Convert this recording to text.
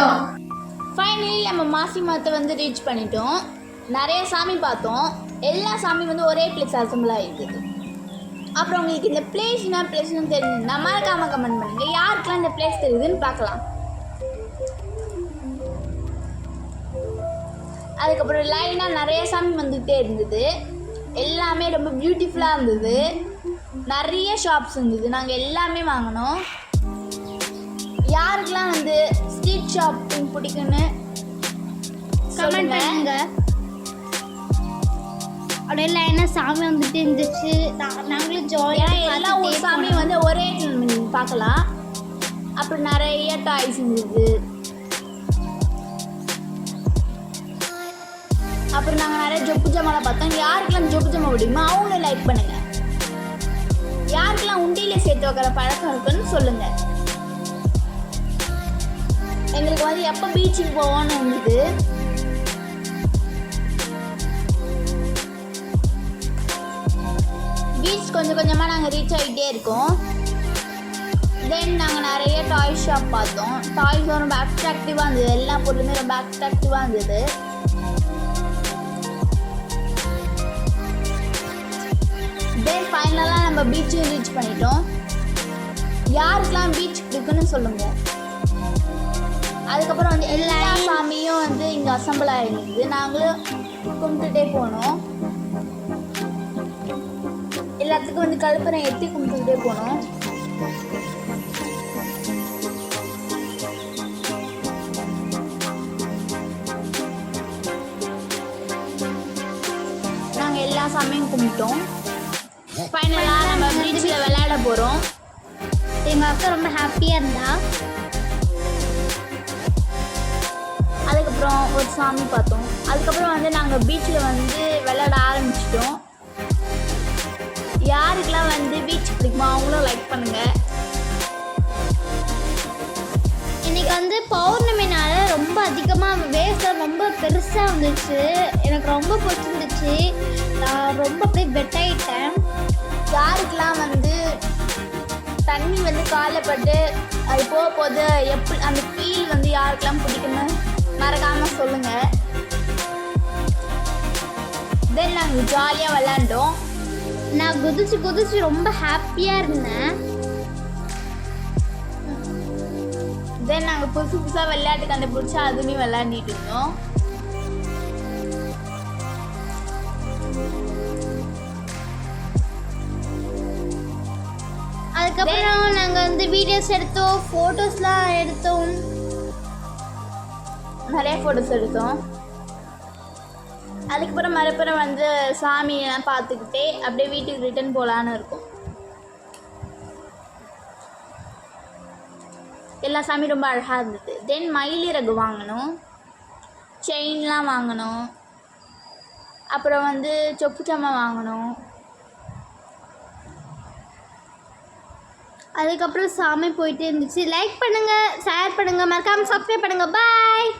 விளாண்டோம் finally நம்ம மாசி மரத்தை வந்து ரீச் பண்ணிட்டோம். நிறைய சாமி பார்த்தோம். எல்லா சாமி வந்து ஒரே பிளேஸ் அசம்பிள் ஆகிருக்குது அப்புறம் உங்களுக்கு இந்த பிளேஸ் என்ன பிளேஸ்னு தெரிஞ்சுன்னா மறக்காம கமெண்ட் பண்ணுங்க. யாருக்கெல்லாம் இந்த பிளேஸ் தெரியுதுன்னு பார்க்கலாம். அதுக்கப்புறம் லைனாக நிறைய சாமி வந்துகிட்டே இருந்தது. எல்லாமே ரொம்ப பியூட்டிஃபுல்லாக இருந்தது. நிறைய ஷாப்ஸ் இருந்தது. நாங்கள் எல்லாமே வாங்கினோம். யாருக்கெல்லாம் வந்து ஷாப்பிங் பிடிக்குன்னு கமெண்ட் பண்ணுங்க. அப்படியே லைனாக சாமி வந்துட்டு இருந்துச்சு. நாங்களும் ஜாலியாக எல்லா ஒரு சாமி வந்து ஒரே பார்க்கலாம். அப்புறம் நிறைய டாய்ஸ் இருந்தது. அப்புறம் நாங்கள் நிறைய ஜொப்பு ஜமாலாம் பார்த்தோம். யாருக்கெல்லாம் ஜொப்பு ஜமா பிடிக்குமோ அவங்களும் லைக் பண்ணுங்க. யாருக்கெல்லாம் உண்டியில சேர்த்து வைக்கிற பழக்கம் இருக்குன்னு சொல்லுங்க. எங்களுக்கு வந்து எப்போ பீச்சுக்கு போவோம்னு இருந்தது பீச் கொஞ்சம் கொஞ்சமாக நாங்கள் ரீச் ஆகிட்டே இருக்கோம். தென் நாங்கள் நிறைய டாய் ஷாப் பார்த்தோம். டாய்ஸ் ரொம்ப அட்ராக்டிவாக இருந்தது. எல்லா பொருளுமே ரொம்ப அட்ராக்டிவாக இருந்தது. தென் ஃபைனலாக நம்ம பீச்சும் ரீச் பண்ணிட்டோம். யாருக்கெல்லாம் பீச் இருக்குன்னு சொல்லுங்கள் அதுக்கப்புறம் வந்து எல்லா சாமியும் வந்து இங்கே அசம்பிள் ஆகிருந்தது நாங்களும் கும்பிட்டுட்டே போனோம். எல்லாத்துக்கும் வந்து கழுப்பறை எட்டி கும்பிட்டுட்டே போனோம். நாங்கள் எல்லா சாமியும் கும்பிட்டோம். ஃபைனலாக நம்ம பீச்சில் விளையாட போகிறோம் எங்கள் அக்கா ரொம்ப ஹாப்பியாக இருந்தா. அதுக்கப்புறம் ஒரு சாமி பார்த்தோம். அதுக்கப்புறம் வந்து நாங்கள் பீச்சில் வந்து விளையாட ஆரம்பிச்சிட்டோம். யாருக்கெல்லாம் வந்து பீச் பிடிக்குமோ அவங்களும் லைக் பண்ணுங்கள் இன்னைக்கு வந்து பௌர்ணமினால ரொம்ப அதிகமாக வேஸ்ட்டாக ரொம்ப பெருசாக வந்துச்சு. எனக்கு ரொம்ப பிடிச்சிருந்துச்சு. நான் ரொம்ப அப்படியே வெட்டாயிட்டேன் யாருக்கெல்லாம் வந்து தண்ணி வந்து காலில் பட்டு அது போக போது எப்படி அந்த ஃபீல் வந்து யாருக்கெல்லாம் பிடிக்குன்னு சொல்லுங்கள் தென் நாங்கள் ஜாலியாக விளாண்டோம் நான் குதிச்சு குதிச்சு ரொம்ப ஹாப்பியாக இருந்தேன். தென் நாங்கள் புதுசு புதுசாக விளையாட்டு கண்டுபிடிச்சி அதுலேயும் விளையாடிட்டு இருந்தோம். அதுக்கப்புறம் நாங்கள் வந்து வீடியோஸ் எடுத்தோம் ஃபோட்டோஸ்லாம் எடுத்தோம். நிறைய ஃபோட்டோஸ் எடுத்தோம். அதுக்கப்புறம் மறுபுறம் வந்து சாமியெல்லாம் பார்த்துக்கிட்டே அப்படியே வீட்டுக்கு ரிட்டர்ன் போகலான்னு இருக்கும். எல்லா சாமியும் ரொம்ப அழகாக இருந்தது. தென் மயிலிறகு வாங்கினோம் செயின்லாம் வாங்கினோம் அப்புறம் வந்து சொப்பு சாமான் வாங்கினோம் அதுக்கப்புறம் சாமி போயிட்டே இருந்துச்சு. லைக் பண்ணுங்கள் ஷேர் பண்ணுங்கள் மறக்காமல் சப்ஸ்கிரைப் பண்ணுங்கள் பாய்